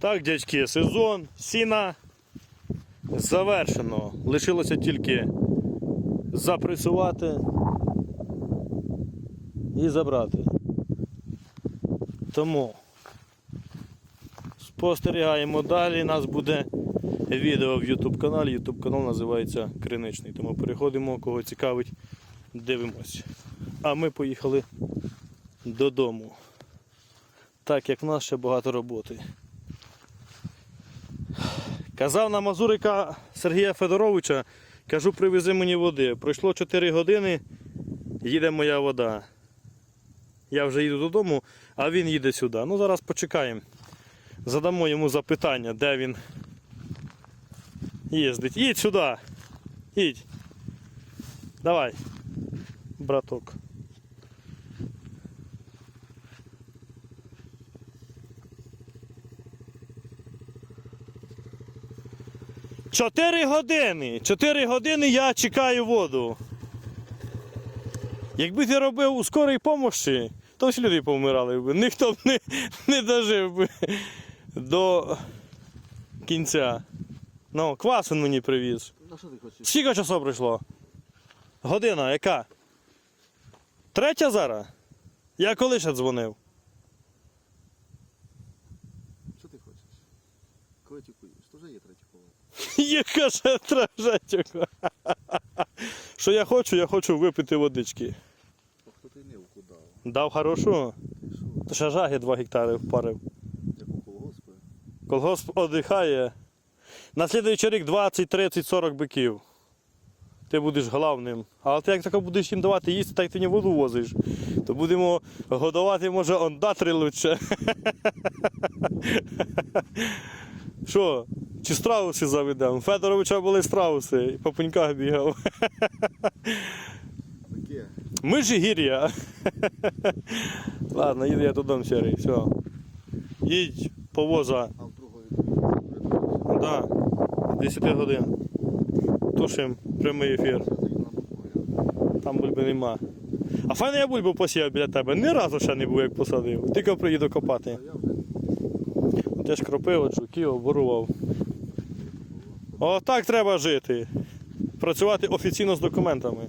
Так, дядьки, сезон сіна завершено. Лишилося тільки запресувати і забрати. Тому спостерігаємо далі. Нас буде відео в YouTube каналі. YouTube канал називається Криничний. Тому переходимо, кого цікавить, дивимось. А ми поїхали додому. Так як в нас ще багато роботи. Казав на Мазурика Сергія Федоровича, кажу, привези мені води. Пройшло 4 години, їде моя вода. Я вже їду додому, а він їде сюди. Ну, зараз почекаємо. Задамо йому запитання, де він їздить. Їдь сюди. Їдь. Давай, браток. Чотири години. Чотири години я чекаю воду. Якби ти робив у скорій помощі, то всі люди повмирали б. Ніхто б не, не дожив би до кінця. Ну, квас він мені привіз. Хочеш? Скільки часу пройшло? Година, яка? Третя зараз? Я коли ще дзвонив? Що ти хочеш? Куєш? То вже є третій. Яка ще тражетюка. Що я хочу, я хочу випити водички. Ох, хто ти не укудав. Дав хорошу? Ти що? Ще жаги 2 гектари впарив. Як у колгоспи? Колгосп одихає. На слідуючий рік 20, 30, 40 биків. Ти будеш главним. Але ти як тако будеш їм давати їсти, так ти не воду возиш. То будемо годувати, може, ондатри лучше. Що? Чи страуси заведемо? Федоровича були страуси, і по пеньках бігав. Таке. Ми ж гір'я. Ладно, їду я додому сірий, все. Їдь по воза. А в другої Да, 10 годин. Тушим прямий ефір. Там бульби нема. А файно я бульбу посіяв біля тебе. Ні разу ще не був, як посадив. Тільки приїду копати. А я чуків, Ти ж кропив, жуки, оборував. Отак треба жити. Працювати офіційно з документами.